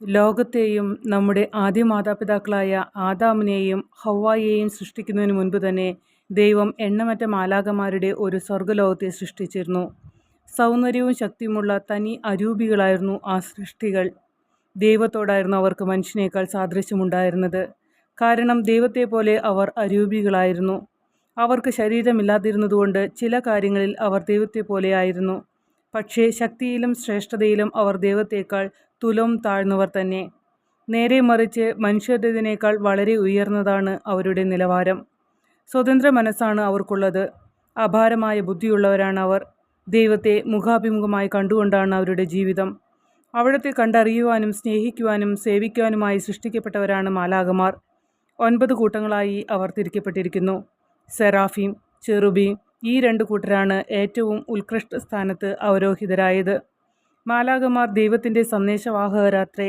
ലോകത്തെയും നമ്മുടെ ആദ്യ മാതാപിതാക്കളായ ആദാമിനെയും ഹവ്വായെയും സൃഷ്ടിക്കുന്നതിന് മുൻപ് തന്നെ ദൈവം എണ്ണമറ്റ മാലാകമാരുടെ ഒരു സ്വർഗലോകത്തെ സൃഷ്ടിച്ചിരുന്നു. സൗന്ദര്യവും ശക്തിയുമുള്ള തനി അരൂപികളായിരുന്നു ആ സൃഷ്ടികൾ. ദൈവത്തോടായിരുന്നു അവർക്ക് മനുഷ്യനേക്കാൾ സാദൃശ്യമുണ്ടായിരുന്നത്. കാരണം ദൈവത്തെ പോലെ അവർ അരൂപികളായിരുന്നു. അവർക്ക് ശരീരമില്ലാതിരുന്നതുകൊണ്ട് ചില കാര്യങ്ങളിൽ അവർ ദൈവത്തെപ്പോലെയായിരുന്നു. പക്ഷേ ശക്തിയിലും ശ്രേഷ്ഠതയിലും അവർ ദൈവത്തേക്കാൾ തുലം താഴ്ന്നവർ തന്നെ. നേരെ മറിച്ച് മനുഷ്യരുടേതിനേക്കാൾ വളരെ ഉയർന്നതാണ് അവരുടെ നിലവാരം. സ്വതന്ത്ര മനസ്സാണ് അവർക്കുള്ളത്. അപാരമായ ബുദ്ധിയുള്ളവരാണ് അവർ. ദൈവത്തെ മുഖാഭിമുഖമായി കണ്ടുകൊണ്ടാണ് അവരുടെ ജീവിതം. അവിടുത്തെ കണ്ടറിയുവാനും സ്നേഹിക്കുവാനും സേവിക്കുവാനുമായി സൃഷ്ടിക്കപ്പെട്ടവരാണ് മാലാകമാർ ഒൻപത് കൂട്ടങ്ങളായി അവർ തിരിക്കപ്പെട്ടിരിക്കുന്നു. സെറാഫീം, ചെറുബീം ഈ രണ്ട് കൂട്ടരാണ് ഏറ്റവും ഉത്കൃഷ്ട സ്ഥാനത്ത് അവരോഹിതരായത്. മാലാകമാർ ദൈവത്തിന്റെ സന്ദേശവാഹകരാത്രേ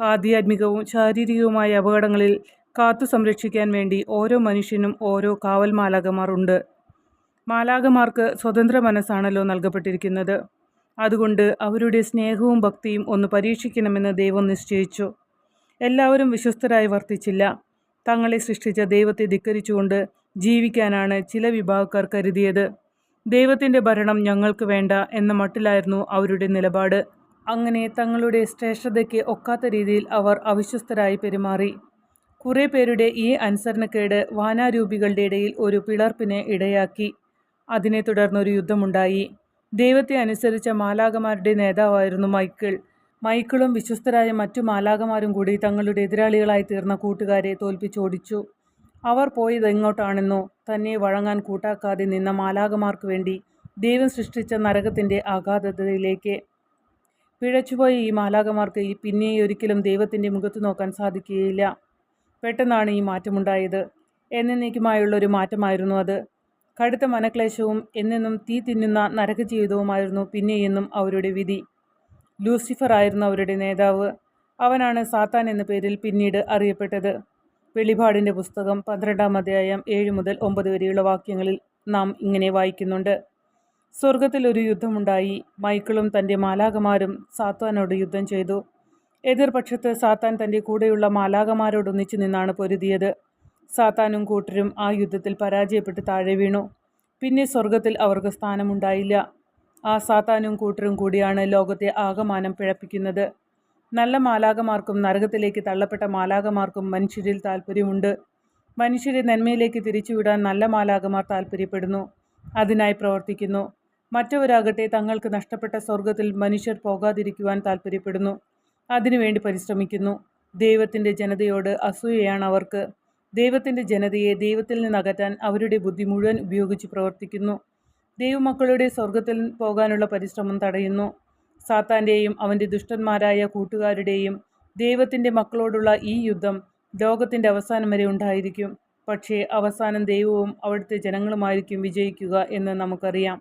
ആധ്യാത്മികവും ശാരീരികവുമായ അപകടങ്ങളിൽ കാത്തു സംരക്ഷിക്കാൻ വേണ്ടി ഓരോ മനുഷ്യനും ഓരോ കാവൽമാലാഖമാർ ഉണ്ട്. മാലാകമാർക്ക് സ്വതന്ത്ര മനസ്സാണല്ലോ നൽകപ്പെട്ടിരിക്കുന്നത്. അതുകൊണ്ട് അവരുടെ സ്നേഹവും ഭക്തിയും ഒന്ന് പരീക്ഷിക്കണമെന്ന് ദൈവം നിശ്ചയിച്ചു. എല്ലാവരും വിശ്വസ്തരായി വർത്തിച്ചില്ല. തങ്ങളെ സൃഷ്ടിച്ച ദൈവത്തെ ധിക്കരിച്ചുകൊണ്ട് ജീവിക്കാനാണ് ചില വിഭാഗക്കാർ കരുതിയത്. ദൈവത്തിന്റെ ഭരണം ഞങ്ങൾക്ക് വേണ്ട എന്ന മട്ടിലായിരുന്നു അവരുടെ നിലപാട്. അങ്ങനെ തങ്ങളുടെ ശ്രേഷ്ഠതയ്ക്ക് ഒക്കാത്ത രീതിയിൽ അവർ അവിശ്വസ്തരായി പെരുമാറി. കുറേ പേരുടെ ഈ അനുസരണക്കേട് വാനാരൂപികളുടെ ഇടയിൽ ഒരു പിളർപ്പിനെ ഇടയാക്കി. അതിനെ തുടർന്നൊരു യുദ്ധമുണ്ടായി. ദൈവത്തെ അനുസരിച്ച മാലാകമാരുടെ നേതാവായിരുന്നു മൈക്കിൾ. മൈക്കിളും വിശ്വസ്തരായ മറ്റു മാലാകമാരും കൂടി തങ്ങളുടെ എതിരാളികളായി തീർന്ന കൂട്ടുകാരെ തോൽപ്പിച്ചോടിച്ചു. അവർ പോയതെങ്ങോട്ടാണെന്നോ തന്നെ വഴങ്ങാൻ കൂട്ടാക്കാതെ നിന്ന മാലാകമാർക്ക് വേണ്ടി ദൈവം സൃഷ്ടിച്ച നരകത്തിന്റെ അഗാധതയിലേക്ക്. പിഴച്ചുപോയ ഈ മാലാകമാർക്ക് പിന്നെ ഒരിക്കലും ദൈവത്തിന്റെ മുഖത്ത് നോക്കാൻ സാധിക്കുകയില്ല. പെട്ടെന്നാണ് ഈ മാറ്റമുണ്ടായത്. എന്നേക്കുമായുള്ള ഒരു മാറ്റമായിരുന്നു അത്. കടുത്ത മനക്ലേശവും എന്നെന്നും തീ തിന്നുന്ന നരകജീവിതവുമായിരുന്നു പിന്നെയെന്നും അവരുടെ വിധി. ലൂസിഫർ ആയിരുന്നു അവരുടെ നേതാവ്. അവനാണ് സാത്താൻ എന്ന പേരിൽ പിന്നീട് അറിയപ്പെട്ടത്. വെളിപാടിന്റെ പുസ്തകം പന്ത്രണ്ടാം അധ്യായം ഏഴ് മുതൽ ഒമ്പത് വരെയുള്ള വാക്യങ്ങളിൽ നാം ഇങ്ങനെ വായിക്കുന്നുണ്ട്. സ്വർഗത്തിൽ ഒരു യുദ്ധമുണ്ടായി. മൈക്കിളും തന്റെ മാലാകമാരും സാത്താനോട് യുദ്ധം ചെയ്തു. എതിർപക്ഷത്ത് സാത്താൻ തന്റെ കൂടെയുള്ള മാലാകമാരോടൊന്നിച്ചു നിന്നാണ് പൊരുതിയത്. സാത്താനും കൂട്ടരും ആ യുദ്ധത്തിൽ പരാജയപ്പെട്ട് താഴെ വീണു. പിന്നെ സ്വർഗത്തിൽ അവർക്ക് സ്ഥാനമുണ്ടായില്ല. ആ സാത്താനും കൂട്ടരും കൂടിയാണ് ലോകത്തെ ആകമാനം പിഴപ്പിക്കുന്നത്. നല്ല മാലാകമാർക്കും നരകത്തിലേക്ക് തള്ളപ്പെട്ട മാലാകമാർക്കും മനുഷ്യരിൽ താൽപ്പര്യമുണ്ട് മനുഷ്യരെ നന്മയിലേക്ക് തിരിച്ചുവിടാൻ നല്ല മാലാകമാർ താൽപ്പര്യപ്പെടുന്നു അതിനായി പ്രവർത്തിക്കുന്നു. മറ്റവരാകട്ടെ തങ്ങൾക്ക് നഷ്ടപ്പെട്ട സ്വർഗത്തിൽ മനുഷ്യർ പോകാതിരിക്കുവാൻ താൽപ്പര്യപ്പെടുന്നു അതിനുവേണ്ടി പരിശ്രമിക്കുന്നു. ദൈവത്തിന്റെ ജനതയോട് അസൂയയാണ് അവർക്ക്. ദൈവത്തിന്റെ ജനതയെ ദൈവത്തിൽ നിന്നകറ്റാൻ അവരുടെ ബുദ്ധി മുഴുവൻ ഉപയോഗിച്ച് പ്രവർത്തിക്കുന്നു. ദൈവമക്കളുടെ സ്വർഗത്തിൽ പോകാനുള്ള പരിശ്രമം തടയുന്നു. സാത്താന്റെയും അവന്റെ ദുഷ്ടന്മാരായ കൂട്ടുകാരുടെയും ദൈവത്തിന്റെ മക്കളോടുള്ള ഈ യുദ്ധം ലോകത്തിന്റെ അവസാനം വരെ ഉണ്ടായിരിക്കും. പക്ഷേ അവസാനം ദൈവവും അവിടുത്തെ ജനങ്ങളുമായിരിക്കും വിജയിക്കുക എന്ന് നമുക്കറിയാം.